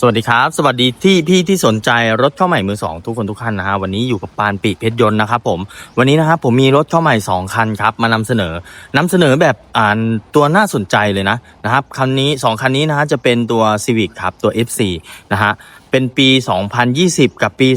สวัสดีครับ สวัสดีที่พี่ที่สนใจรถเข้าใหม่มือสองทุกคนทุกท่านนะฮะวันนี้อยู่กับปานปีเพชรยนต์นะครับผมวันนี้นะครับผมมีรถเข้าใหม่ 2 คันครับมานำเสนอนำเสนอแบบอ่านตัวน่าสนใจเลยนะนะครับคันนี้ 2 คันนี้นะฮะจะเป็นตัว Civic ครับตัว F4 นะฮะเป็นปี 2020 กับปี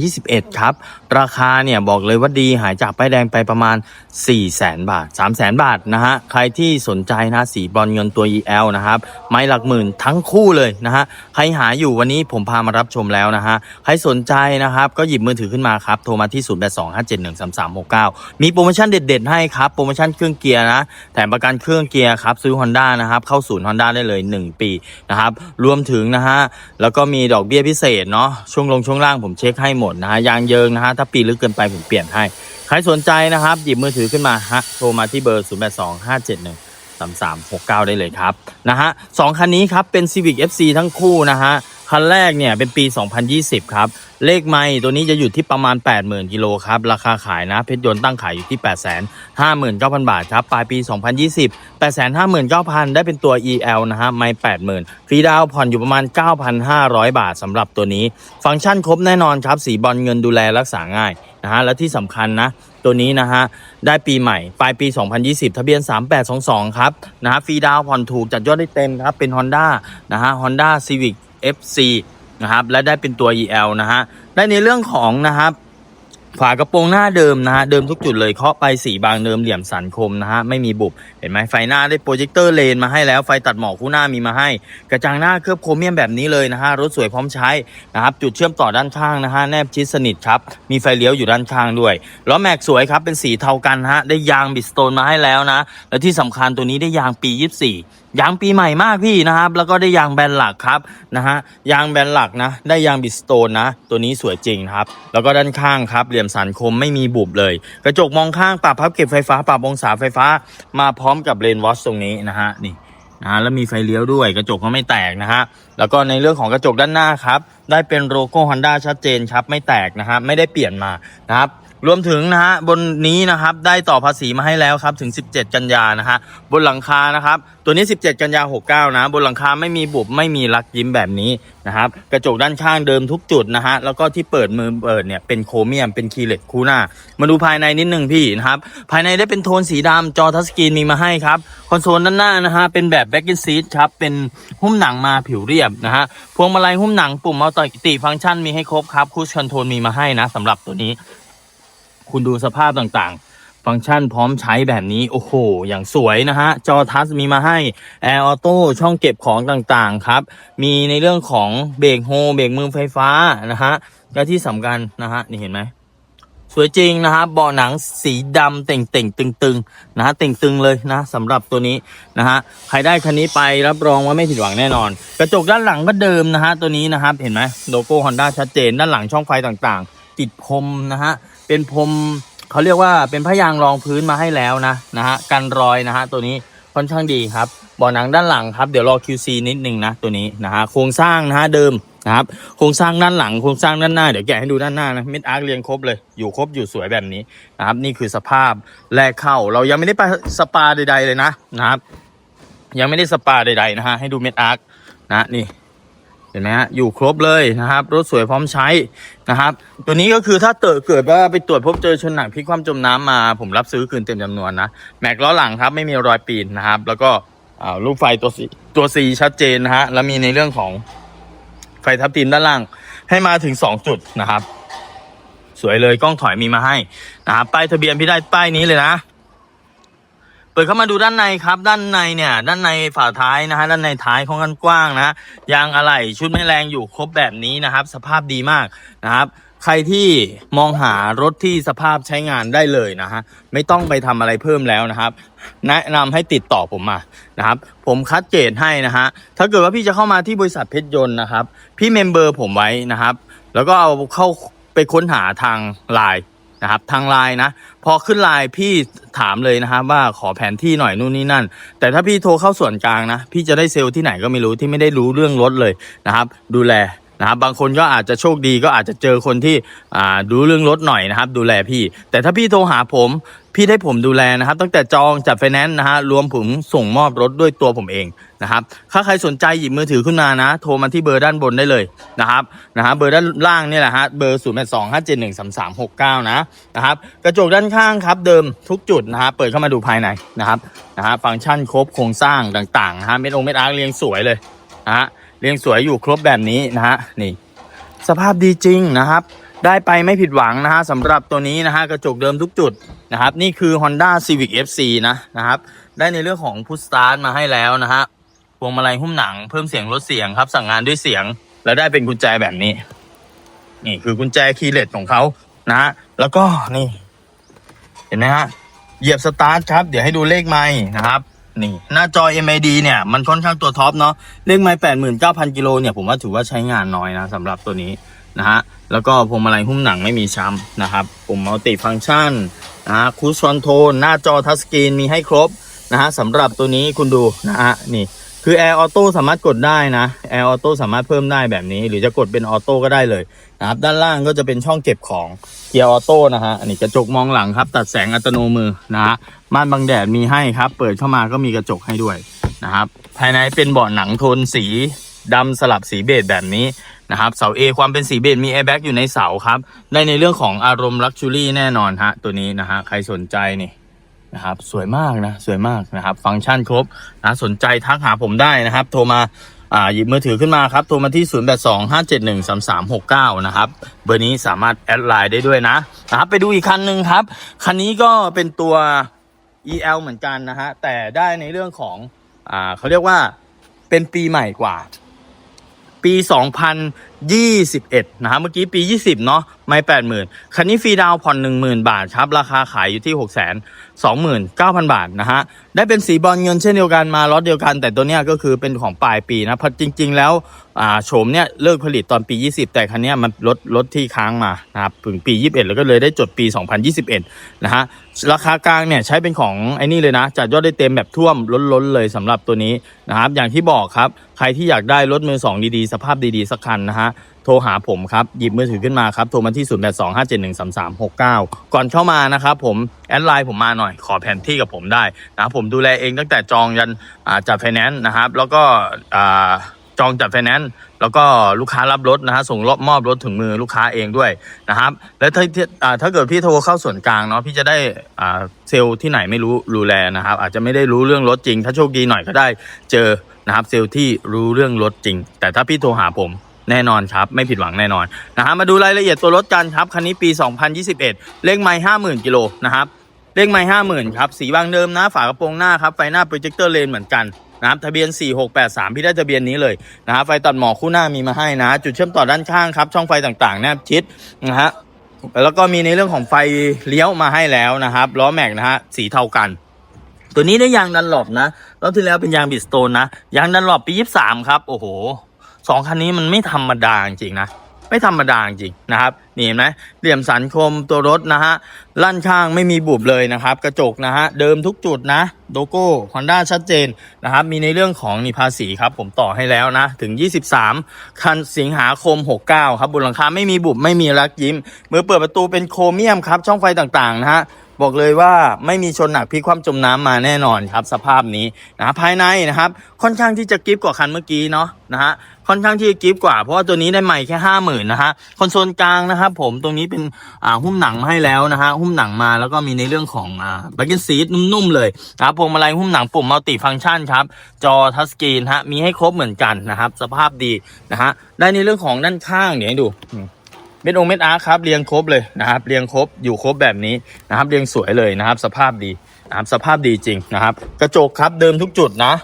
2021 ครับ ราคาเนี่ยบอกเลยว่าดีหายจากป้ายแดงไปประมาณ 4 0 0แสนบาท 3 0 0แสนบาทนะฮะ ใครที่สนใจนะสีบอลเงินตัว EL นะครับ ไม้หลักหมื่นทั้งคู่เลยนะฮะ ใครหาอยู่วันนี้ผมพามารับชมแล้วนะฮะ ใครสนใจนะครับ ก็หยิบมือถือขึ้นมาครับ โทรมาที่ 0 8 2 5 7 1 3 3 6 9 มีโปรโมชั่นเด็ด ๆ ให้ครับ โปรโมชั่นเครื่องเกียร์นะ แถมประกันเครื่องเกียร์ครับ ซื้อ Honda นะครับ เข้าศูนย์ Honda ได้เลย 1 ปีนะครับ รวมถึงนะฮะ แล้วก็มีดอกเบี้ยพิเศษเนาะช่วงลงช่วงล่างผมเช็คให้หมดนะฮะยางเยิงนะฮะถ้าปีลึกเกินไปผมเปลี่ยนให้ ใครสนใจนะครับ หยิบมือถือขึ้นมาฮะโทรมาที่เบอร์ 0 8 2 5 7 1 3 3 6 9 ได้เลยครับนะฮะสองคันนี้ครับเป็น Civic FC ทั้งคู่นะฮะ คันแรกเนี่ยเป็นปี 2020 ครับ เลขไม่ตัวนี้จะอยู่ที่ประมาณ 80,000กิโลครับ ราคาขายนะ เพชรยนต์ตั้งขายอยู่ที่ 859,000 บาทครับ ปลายปี 2020 859,000 ได้เป็นตัว EL นะฮะไม่80,000ฟรีดาวผ่อนอยู่ประมาณ 9,500 บาทสำหรับตัวนี้ ฟังก์ชันครบแน่นอนครับ สีบอลเงินดูแลรักษาง่ายนะฮะและที่สำคัญนะตัวนี้นะฮะได้ปีใหม่ ปลายปี 2020 ทะเบียน 3822 ครับนะฮะฟรีดาวผ่อนถูกจัดยอดได้เต็มครับเป็น Honda นะฮะ Honda Civic FC นะครับและได้เป็นตัว EL นะฮะได้ในเรื่องของนะครับฝากระโปรงหน้าเดิมนะฮะเดิมทุกจุดเลยเคาะไปสีบางเดิมเหลี่ยมสันคมนะฮะไม่มีบุบเห็นไหมไฟหน้าได้โปรเจคเตอร์เลนมาให้แล้วไฟตัดหมอกคู่หน้ามีมาให้ กระจังหน้าเคลือบโครเมียมแบบนี้เลยนะฮะรถสวยพร้อมใช้นะครับจุดเชื่อมต่อด้านข้างนะฮะแนบชิดสนิทครับมีไฟเลี้ยวอยู่ด้านข้างด้วยล้อแม็กสวยครับเป็นสีเทากันฮะได้ยางบิสโตนมาให้แล้วนะและที่สำคัญตัวนี้ได้ยางปี 24ยางปีใหม่มากพี่นะครับ แล้วก็ได้ยางแบนหลักครับนะฮะยางแบนหลักนะ ได้ยางบิสโตนนะ ตัวนี้สวยจริงครับ แล้วก็ด้านข้างครับ เหลี่ยมสันคมไม่มีบุบเลย กระจกมองข้างปรับพับเก็บไฟฟ้าปรับองศาไฟฟ้า มาพร้อมกับเลนวอชตรงนี้นะฮะนี่นะะแล้วมีไฟเลี้ยวด้วยกระจกก็ไม่แตกนะฮะแล้วก็ในเรื่องของกระจกด้านหน้าครับ ได้เป็นโลโก้ Honda ชัดเจนครับไม่แตกนะฮะไม่ได้เปลี่ยนมานะครับ รวมถึงนะฮะบนนี้นะครับได้ต่อภาษีมาให้แล้วครับถึง 17 กันยานะฮะบนหลังคานะครับตัวนี้ 17 กันยา 69 นะ บนหลังคาไม่มีบุบไม่มีลักยิ้มแบบนี้นะครับกระจกด้านข้างเดิมทุกจุดนะฮะแล้วก็ที่เปิดมือเปิดเนี่ยเป็นโครเมียมเป็นคีย์เลสคู่หน้า มาดูภายในนิดหนึ่งพี่นะครับภายในได้เป็นโทนสีดำจอทัชสกรีนมีมาให้ครับคอนโซลด้านหน้านะฮะเป็นแบบแบ็กเกนซีทครับเป็นหุ้มหนังมาผิวเรียบนะฮะพวงมาลัยหุ้มหนังปุ่มมัลติฟังก์ชันมีให้ครบครับคูชคอนโทรลมีมาให้นะสำหรับตัวนี้ คุณดูสภาพต่างๆ ฟังก์ชันพร้อมใช้แบบนี้ โอ้โห อย่างสวยนะฮะ จอทัชมีมาให้แอร์ออโต้ช่องเก็บของต่างๆครับ มีในเรื่องของเบรกโฮเบรกมือไฟฟ้านะฮะและที่สำคัญนะฮะ นี่เห็นไหมสวยจริงนะครับเบาะหนังสีดำเต่งเต่งตึงตึงๆนะฮะเต่งตึงเลยนะสำหรับตัวนี้นะฮะใครได้คันนี้ไปรับรองว่าไม่ผิดหวังแน่นอน กระจกด้านหลังก็เดิมนะฮะตัวนี้นะครับเห็นไหมโลโก้ Honda ชัดเจนด้านหลังช่องไฟต่างๆ ติดพรมนะฮะ เป็นพรมเขาเรียกว่าเป็นผ้ายางรองพื้นมาให้แล้วนะนะฮะกันรอยนะฮะตัวนี้ค่อนข้างดีครับเบาะหนังด้านหลังครับเดี๋ยวรอ QC นิดนึงนะตัวนี้นะฮะโครงสร้างนะฮะเดิมนะครับโครงสร้างด้านหลังโครงสร้างด้านหน้าเดี๋ยวแกะให้ดูด้านหน้านะเม็ดอาร์คเรียงครบเลยอยู่ครบอยู่สวยแบบนี้นะครับนี่คือสภาพแรกเข้าเรายังไม่ได้ไปสปาใดๆเลยนะนะครับยังไม่ได้สปาใดๆนะฮะให้ดูเม็ดอาร์คนะนี่ เห็นไหมฮะอยู่ครบเลยนะครับ รถสวยพร้อมใช้นะครับ ตัวนี้ก็คือถ้าเกิดเกิดว่าไปตรวจพบเจอชนหนักพลิกคว่ำจมน้ำมา ผมรับซื้อคืนเต็มจำนวนนะ แม็กล้อหลังครับไม่มีรอยปีนนะครับ แล้วก็อ่าลูกไฟตัวสีตัวสีชัดเจนนะฮะแล้วมีในเรื่องของไฟทับทิมด้านล่าง ให้มาถึง 2 จุดนะครับ สวยเลยกล้องถอยมีมาให้นะครับป้ายทะเบียนพี่ได้ป้ายนี้เลยนะ เปิดเข้ามาดูด้านในครับ ด้านในเนี่ย ด้านในฝาท้ายนะฮะด้านในท้ายของกันกว้างนะยางอะไหล่ชุดไม่แรงอยู่ครบแบบนี้นะครับ สภาพดีมากนะครับ ใครที่มองหารถที่สภาพใช้งานได้เลยนะฮะไม่ต้องไปทำอะไรเพิ่มแล้วนะครับแนะนำให้ติดต่อผมมานะครับ ผมคัดเกรดให้นะฮะถ้าเกิดว่าพี่จะเข้ามาที่บริษัทเพชรยนต์นะครับ พี่เมมเบอร์ผมไว้นะครับ แล้วก็เอาเข้าไปค้นหาทางไลน์ นะครับทางไลน์นะ พอขึ้นไลน์พี่ถามเลยนะครับว่าขอแผนที่หน่อยนู่นนี่นั่น แต่ถ้าพี่โทรเข้าส่วนกลางนะ พี่จะได้เซลล์ที่ไหนก็ไม่รู้ที่ไม่ได้รู้เรื่องรถเลยนะครับ ดูแล นะครับบางคนก็อาจจะโชคดีก็อาจจะเจอคนที่อ่าดูเรื่องรถหน่อยนะครับ ดูแลพี่ แต่ถ้าพี่โทรหาผมพี่ได้ผมดูแลนะครับ ตั้งแต่จองจัดไฟแนนซ์นะฮะรวมผมส่งมอบรถด้วยตัวผมเองนะครับถ้าใครสนใจหยิบมือถือขึ้นมานะ โทรมาที่เบอร์ด้านบนได้เลยนะครับนะฮะเบอร์ด้านล่างนี่แหละฮะเบอร์0 8 2 5 7 1 3 3 6 9นะนะครับกระจกด้านข้างครับเดิมทุกจุดนะฮะเปิดเข้ามาดูภายในนะครับนะฮะฟังก์ชันครบโครงสร้างต่างๆนะฮะเม็ดองเม็ดอาร์เรียงสวยเลยนะฮะ เรียงสวยอยู่ครบแบบนี้นะฮะนี่สภาพดีจริงนะครับ ได้ไปไม่ผิดหวังนะฮะสำหรับตัวนี้นะฮะกระจกเดิมทุกจุดนะครับนี่คือ Honda Civic FC นะนะครับได้ในเรื่องของพุ s สตาร์ทมาให้แล้วนะฮะพวงมาลัยหุ้มหนังเพิ่มเสียงลดเสียงครับสั่งงานด้วยเสียง แล้วได้เป็นกุญแจแบบนี้ นี่คือกุญแจคีย์เลสของเขานะฮะแล้วก็นี่ เห็นไหมฮะเหยียบสตาร์ทครับ เดี๋ยวให้ดูเลขไม้นะครับ นี่ หน้าจอ MID เนี่ย มันค่อนข้างตัวท็อปเนาะเลขไม้แปดหมื่นเก้าพันกิโลเนี่ย ผมว่าถือว่าใช้งานน้อยนะสำหรับตัวนี้นะฮะ แล้วก็พวงมาลัยหุ้มหนังไม่มีช้ำนะครับ ปุ่มมัลติฟังก์ชันนะฮะคูชคอนโทรลหน้าจอทัชสกรีนมีให้ครบนะฮะสำหรับตัวนี้คุณดูนะฮะนี่ คือ Air Auto สามารถกดได้นะ Air Auto สามารถเพิ่มได้แบบนี้ หรือจะกดเป็นออโต้ก็ได้เลยนะครับ ด้านล่างก็จะเป็นช่องเก็บของเกียร์ออโต้นะฮะอันนี้กระจกมองหลังครับ ตัดแสงอัตโนมือนะฮะม่านบังแดดมีให้ครับ เปิดเข้ามาก็มีกระจกให้ด้วยนะครับ ภายในเป็นเบาะหนังโทนสีดำสลับสีเบจแบบนี้นะครับเสา A ความเป็นสีเบจมีแอร์แบ็กอยู่ในเสาครับ ได้ในเรื่องของอารมณ์ลักชูรี่แน่นอนฮะตัวนี้นะฮะใครสนใจนี่ นะครับสวยมากนะสวยมากนะครับ ฟังก์ชันครบนะสนใจทักหาผมได้นะครับ โทรมาอ่าหยิบมือถือขึ้นมาครับ โทรมาที่ 0 8 2 5 7 1 3 3 6 9 นะครับ เบอร์นี้สามารถแอดไลน์ได้ด้วยนะนะครับไปดูอีกคันหนึ่งครับ คันนี้ก็เป็นตัว EL เหมือนกันนะฮะแต่ได้ในเรื่องของอ่าเขาเรียกว่าเป็นปีใหม่กว่า ปี 21นะฮะเมื่อกี้ปี 20 เนาะไม่ 80,000 คันนี้ฟรีดาวน์ผ่อน 10,000 บาทครับ ราคาขายอยู่ที่ 629,000 บาทนะฮะ ได้เป็นสีบอลเงินเช่นเดียวกันมาล็อตเดียวกัน แต่ตัวเนี้ยก็คือเป็นของปลายปีนะเพราะจริง ๆ แล้วโฉมเนี่ยเลิกผลิตตอนปี 20 แต่คันเนี้ยมันลดลดที่ค้างมานะครับถึงปี 21 แล้วก็เลยได้จดปี 2021 นะฮะ ราคากลางเนี่ยใช้เป็นของไอ้นี่เลยนะจัดยอดได้เต็มแบบท่วมล้นๆเลยสำหรับตัวนี้นะครับอย่างที่บอกครับใครที่อยากได้รถมือ2ดีๆ สภาพดีๆสักคันนะฮะโทรหาผมครับ หยิบมือถือขึ้นมาครับ โทรมาที่ 0 8 2 5 7 1 3 3 6 9 ก่อนเข้ามานะครับผม แอดไลน์ผมมาหน่อย ขอแผนที่กับผมได้นะครับผมดูแลเองตั้งแต่จองยันจัดไฟแนนซ์นะครับ แล้วก็จองจัดไฟแนนซ์แล้วก็ลูกค้ารับรถนะฮะส่งรอบมอบรถถึงมือลูกค้าเองด้วยนะครับแล้วถ้าถ้าเกิดพี่โทรเข้าส่วนกลางเนาะพี่จะได้เซลล์ที่ไหนไม่รู้ดูแลนะครับ อาจจะไม่ได้รู้เรื่องรถจริง ถ้าโชคดีหน่อยก็ได้เจอนะครับเซลล์ที่รู้เรื่องรถจริง แต่ถ้าพี่โทรหาผม แน่นอนครับ ไม่ผิดหวังแน่นอนนะฮะมาดูรายละเอียดตัวรถกันครับ คันนี้ปี 2021 เลขไมล์50,000กิโลนะครับเลขไมล์50,000ครับสีบางเดิมนะฝากระโปรงหน้าครับไฟหน้าโปรเจคเตอร์เลนเหมือนกันนะครับทะเบียน 4683 พี่ได้ทะเบียนนี้เลยนะฮะไฟตัดหมอกคู่หน้ามีมาให้นะ จุดเชื่อมต่อด้านข้างครับ ช่องไฟต่างๆ แนบชิดนะฮะแล้วก็มีในเรื่องของไฟเลี้ยวมาให้แล้วนะครับล้อแม็กนะฮะสีเทากัน ตัวนี้ได้ยางดันหลบนะรอบที่แล้วเป็นยางบิดสโตนนะยางดันหลบปี 23 ครับ โอ้โห สองคันนี้มันไม่ธรรมดาจริงนะ ไม่ธรรมดาจริงนะครับ นี่เห็นไหมเหลี่ยมสันคมตัวรถนะฮะลั่นข้างไม่มีบุบเลยนะครับ กระจกนะฮะเดิมทุกจุดนะโลโก้ฮอนด้าชัดเจนนะครับ มีในเรื่องของนี่ภาษีครับ ผมต่อให้แล้วนะ ถึง 23 คันสิงหาคม 69 ครับบนหลังคาไม่มีบุบไม่มีรักยิ้มมือเปิดประตูเป็นโครเมียมครับ ช่องไฟต่างๆนะฮะบอกเลยว่าไม่มีชนหนักพลิกคว่ำจมน้ำมาแน่นอนครับ สภาพนี้นะภายในนะครับ ค่อนข้างที่จะกิฟกว่าคันเมื่อกี้เนาะนะฮะ ค่อนข้างที่จะกิฟกว่า เพราะว่าตัวนี้ได้ใหม่แค่ห้าหมื่นนะฮะคอนโซลกลางนะครับผมตรงนี้เป็นอ่าหุ้มหนังมาให้แล้วนะฮะหุ้มหนังมาแล้วก็มีในเรื่องของอ่าแบ็กเกนซีดนุ่มๆเลยนะครับพวงมาลัยหุ้มหนังปุ่มมัลติฟังก์ชันครับจอทัชสกรีนฮะมีให้ครบเหมือนกันนะครับสภาพดีนะฮะได้ในเรื่องของด้านข้างเดี๋ยวดูเม็ดองเม็ดอาร์ครับเรียงครบเลยนะครับเรียงครบอยู่ครบแบบนี้นะครับเรียงสวยเลยนะครับ สภาพดีนะครับสภาพดีจริงนะครับ กระจกครับเดิมทุกจุดนะ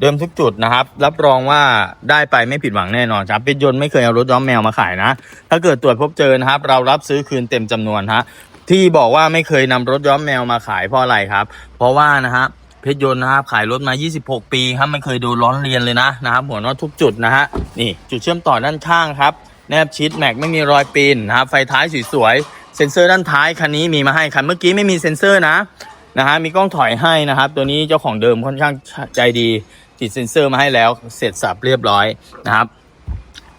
เดิมทุกจุดนะครับ รับรองว่าได้ไปไม่ผิดหวังแน่นอนครับเป็นยนต์ไม่เคยเอารถย้อมแมวมาขายนะ ถ้าเกิดตรวจพบเจอนะครับ เรารับซื้อคืนเต็มจำนวนฮะที่บอกว่าไม่เคยนำรถย้อมแมวมาขายเพราะอะไรครับ เพราะว่านะฮะเพชรยนต์นะครับขายรถมา 26 ปีครับไม่เคยโดนร้อนเรียนเลยนะนะครับหัวน็อตทุกจุดนะฮะนี่จุดเชื่อมต่อด้านข้างครับแนบชิดแม็กไม่มีรอยปีนนะครับไฟท้ายสวยๆเซ็นเซอร์ด้านท้ายคันนี้มีมาให้คันเมื่อกี้ไม่มีเซ็นเซอร์นะ นะฮะมีกล้องถอยให้นะครับ ตัวนี้เจ้าของเดิมค่อนข้างใจดีติดเซ็นเซอร์มาให้แล้วเสร็จสับเรียบร้อยนะครับ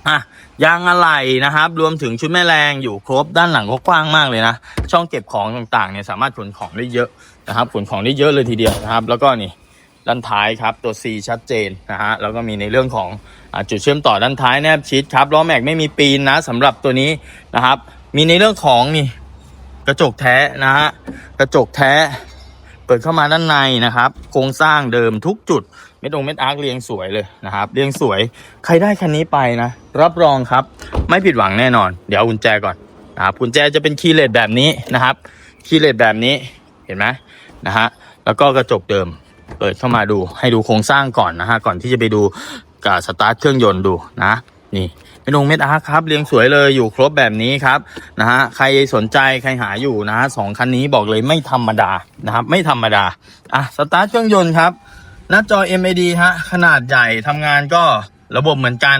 อะยางอะไหล่นะครับ รวมถึงชุดแม่แรงอยู่ครบด้านหลังก็กว้างมากเลยนะ ช่องเก็บของต่างๆเนี่ยสามารถขนของได้เยอะนะครับขนของได้เยอะเลยทีเดียวนะครับ แล้วก็นี่ด้านท้ายครับตัว C ชัดเจนนะฮะแล้วก็มีในเรื่องของอจุดเชื่อมต่อด้านท้ายแนบชิดครับล้อแม็กไม่มีปีนนะสำหรับตัวนี้นะครับ มีในเรื่องของนี่กระจกแท้นะฮะกระจกแท้ ปิดเข้ามาด้านในนะครับ โครงสร้างเดิมทุกจุดเม็ดองเม็ดอาร์คเรียงสวยเลยนะครับ เรียงสวยใครได้คันนี้ไปนะ รับรองครับ ไม่ผิดหวังแน่นอน เดี๋ยวกุญแจก่อนนะครับกุญแจจะเป็นคีย์เลสแบบนี้นะครับ คีย์เลสแบบนี้เห็นไหมนะฮะแล้วก็กระจกเดิม เปิดเข้ามาดูให้ดูโครงสร้างก่อนนะฮะก่อนที่จะไปดูกับสตาร์ทเครื่องยนต์ดูนะ นี่เม็ดองเม็ดอาร์คครับเรียงสวยเลยอยู่ครบแบบนี้ครับนะฮะใครสนใจใครหาอยู่นะฮะสองคันนี้บอกเลยไม่ธรรมดานะครับ ไม่ธรรมดาอะสตาร์ทเครื่องยนต์ครับ หน้าจอ MID ฮะขนาดใหญ่ทำงานก็ระบบเหมือนกัน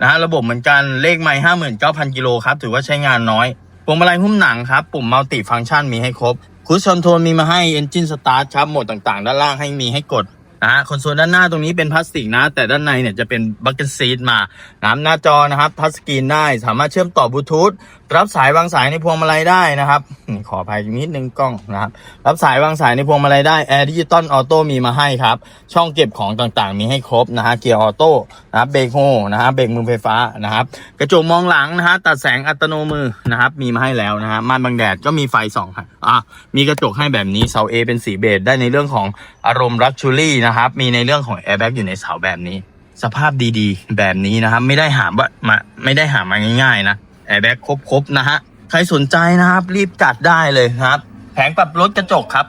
นะฮะระบบเหมือนกันเลขไม่ห้าหมื่นเก้าพันกิโลครับ ถือว่าใช้งานน้อยพวงมาลัยหุ้มหนังครับ ปุ่มมัลติฟังก์ชันมีให้ครบคูชคอนโทรลมีมาให้ Engine Start ครับโหมดต่างๆ ด้านล่างให้มีให้กด นะคอนโซลด้านหน้าตรงนี้เป็นพลาสติกนะ แต่ด้านในเนี่ยจะเป็นบัคเก็ตซีทมานะหน้าจอนะครับทัชสกรีนได้สามารถเชื่อมต่อบลูทูธ รับสายวางสายในพวงมาลัยได้นะครับขออภัยนิดนึงกล้องนะครับรับสายวางสายในพวงมาลัยได้แอร์ดิจิตอลออโต้มีมาให้ครับ ช่องเก็บของต่างๆ มีให้ครบนะฮะเกียร์ออโต้นะครับเบรกโฮนะฮะเบรกมือไฟฟ้านะครับ กระจกมองหลังนะฮะตัดแสงอัตโนมือนะครับ มีมาให้แล้วนะฮะม่านบังแดดก็มีไฟสองค่ะอะมีกระจกให้แบบนี้เสา A เป็นสีเบจได้ในเรื่องของอารมณ์รักชูรี่นะครับมีในเรื่องของแอร์แบ็กอยู่ในเสาแบบนี้ สภาพดีๆ แบบนี้นะครับ ไม่ได้หาว่ามาไม่ได้หามาง่ายๆนะ แอร์แบ็กครบๆนะฮะ ใครสนใจนะครับ รีบจัดได้เลยครับ แผงปรับลดกระจกครับ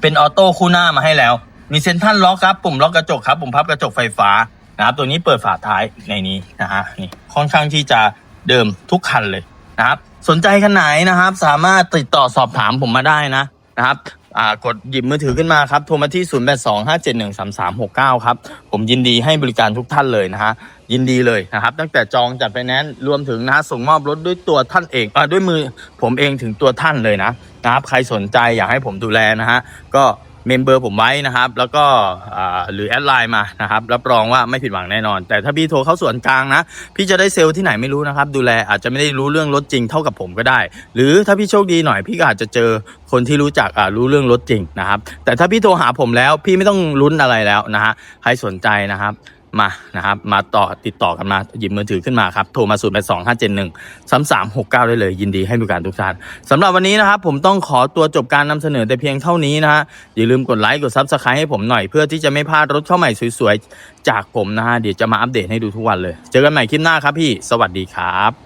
เป็นออโต้คู่หน้ามาให้แล้ว มีเซ็นทรัลล็อกครับ ปุ่มล็อกกระจกครับ ปุ่มพับกระจกไฟฟ้านะครับ ตัวนี้เปิดฝาท้ายในนี้นะฮะ นี่ค่อนข้างที่จะเดิมทุกคันเลยนะครับ สนใจคันไหนนะครับ สามารถติดต่อสอบถามผมมาได้นะ นะครับอ่ากดหยิบมือถือขึ้นมาครับโทรมาที่ 0 8 2 5 7 1 3 3 6 9 ครับ ผมยินดีให้บริการทุกท่านเลยนะฮะยินดีเลยนะครับ ตั้งแต่จองจัดไปแนนซ์รวมถึงนะฮะส่งมอบรถด้วยตัวท่านเองอด้วยมือผมเองถึงตัวท่านเลยนะนะครับใครสนใจอยากให้ผมดูแลนะฮะก็ เมมเบอร์ผมไว้นะครับ แล้วก็หรือแอดไลน์มานะครับรับรองว่าไม่ผิดหวังแน่นอน แต่ถ้าพี่โทรเข้าส่วนกลางนะ พี่จะได้เซลล์ที่ไหนไม่รู้นะครับ ดูแลอาจจะไม่ได้รู้เรื่องรถจริงเท่ากับผมก็ได้ หรือถ้าพี่โชคดีหน่อยพี่ก็อาจจะเจอคนที่รู้จักรู้เรื่องรถจริงนะครับ แต่ถ้าพี่โทรหาผมแล้วพี่ไม่ต้องลุ้นอะไรแล้วนะฮะใครสนใจนะครับ มานะครับมาต่อติดต่อกันมาหยิบมือถือขึ้นมาครับโทรมา0 8 2 5 7 1 3 3 6 9ได้เลยยินดีให้บริการทุกท่านสำหรับวันนี้นะครับผมต้องขอตัวจบการนำเสนอแต่เพียงเท่านี้นะฮะอย่าลืมกดไลค์กดซับสไครต์ให้ผมหน่อยเพื่อที่จะไม่พลาดรถเข้าใหม่สวยๆ จากผมนะฮะเดี๋ยวจะมาอัปเดตให้ดูทุกวันเลย เจอกันใหม่คลิปหน้าครับพี่ สวัสดีครับ